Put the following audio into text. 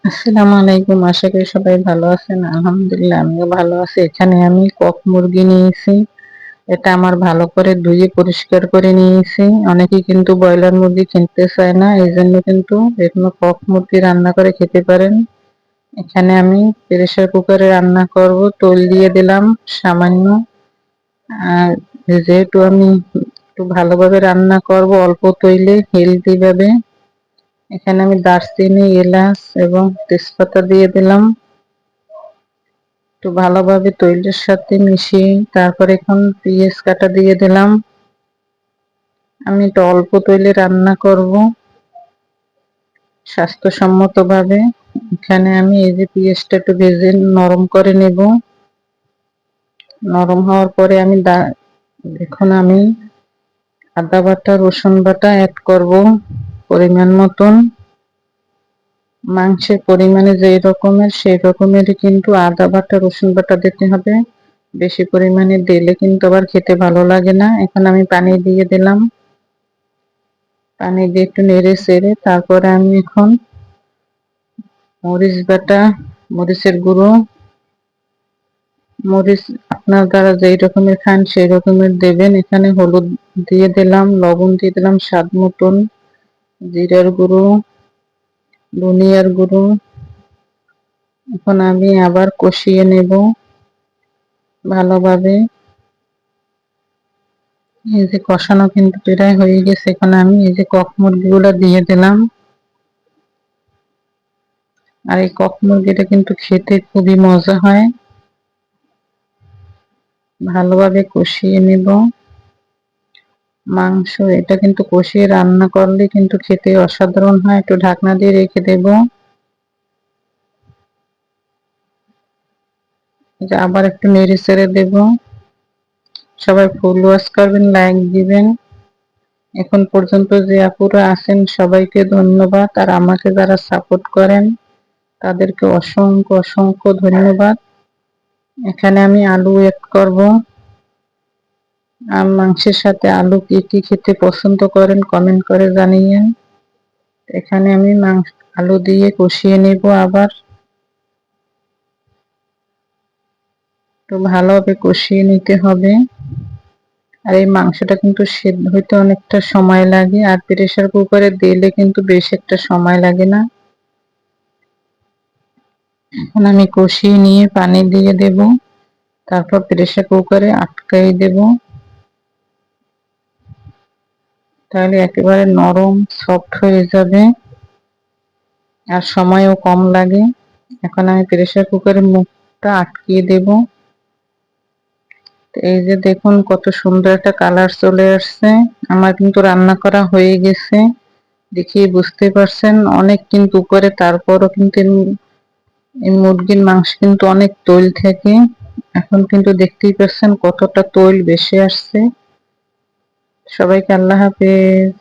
আসসালামু আলাইকুম। আশা করি সবাই ভালো আছেন। আলহামদুলিল্লাহ, আমিও ভালো আছি। এখানে আমি কক মুরগি নিয়েছি। এটা আমার ভালো করে ধুয়ে পরিষ্কার করে নিয়েছি। অনেকে কিন্তু ব্রয়লার মুরগি কিনতে চায় না এই জন্য কিন্তু এগুলো কক মুরগি রান্না করে খেতে পারেন। এখানে আমি প্রেশার কুকারে রান্না করব। তৈল দিয়ে দিলাম সামান্য। আর যেহেতু আমি একটু ভালোভাবে রান্না করব, অল্প তৈলে হেলদি ভাবে। এখানে আমি দারচিনি, এলাচ এবং তেজপাতা দিয়ে দিলাম। একটু ভালোভাবে তৈলের সাথে মিশিয়ে তারপর এখন পেঁয়াজ কাটা দিয়ে দিলাম। আমি একটু অল্প তৈলে রান্না করব স্বাস্থ্যসম্মতভাবে। এখানে আমি এই যে পেঁয়াজটা একটু ভেজে নরম করে নেব। নরম হওয়ার পরে আমি দেখুন আমি আদা বাটা, রসুন বাটা অ্যাড করব। পরিমাণ মতন, মাংসের পরিমাণে যেই রকমের, সেই রকমের কিন্তু আদা বাটা, রসুন বাটা দিতে হবে। বেশি পরিমাণে দিলে কিন্তু আবার খেতে ভালো লাগে না। এখন আমি পানি দিয়ে দিলাম। পানি দিয়ে একটু নেড়ে সেড়ে তারপরে আমি এখন মরিচ বাটা, মরিচের গুঁড়ো, মরিচ আপনার দ্বারা যেই রকমের খান সেই রকমের দেবেন। এখানে হলুদ দিয়ে দিলাম, লবণ দিয়ে দিলাম স্বাদ মতন। জিরার গুঁড়ো, ধনিয়ার গুঁড়ো। এখন আমি আবার কষিয়ে নেব ভালোভাবে। এই যে কষানো কিন্তু প্রায় হয়ে গেছে, এখন আমি এই যে কক মুরগিগুলো দিয়ে দিলাম। আর এই কক মুরগিটা কিন্তু খেতে খুবই মজা হয়। ভালোভাবে কষিয়ে নেব। মাংস, এটা কিন্তু কষিয়ে রান্না করলে কিন্তু খেতে অসাধারণ হয়। একটু ঢাকনা দিয়ে রেখে দেব। আবার একটু নেড়ে ছেড়ে দেব। সবাই ফুল ওয়াশ করবেন, লাইক দিবেন। এখন পর্যন্ত যে আপুরা আছেন, সবাইকে ধন্যবাদ। আর আমাকে যারা সাপোর্ট করেন, তাদেরকে অসংখ্য অসংখ্য ধন্যবাদ। এখানে আমি আলু এড করব। আর মাংসের সাথে আলু কি কি খেতে পছন্দ করেন কমেন্ট করে জানিয়েন এখানে আমি মাংস, আলু দিয়ে কষিয়ে নেব আবার। তো ভালোভাবে কষিয়ে নিতে হবে। আর এই মাংসটা কিন্তু সেদ্ধ হইতে অনেকটা সময় লাগে আর প্রেশার কুকারে দিলে কিন্তু বেশ একটা সময় লাগে না। এখন আমি কষিয়ে নিয়ে পানি দিয়ে দেব। তারপর প্রেশার কুকারে আটকাই দেব। তাহলে একেবারে নরম সফট হয়ে যাবে। আর সময়ও কম লাগে। এখন আমি প্রেশার কুকারের মুখটা আটকিয়ে দেব। এই যে দেখুন কত সুন্দর একটা কালার চলে আসছে। আমার কিন্তু রান্না করা হয়ে গেছে। দেখিয়ে বুঝতে পারছেন, অনেক কিন্তু উপরে, তারপরও কিন্তু মুরগির মাংস কিন্তু অনেক তৈল থাকে। এখন কিন্তু দেখতেই পাচ্ছেন কতটা তৈল বেশি আসছে। সবাইকে আল্লাহ হাফেজ।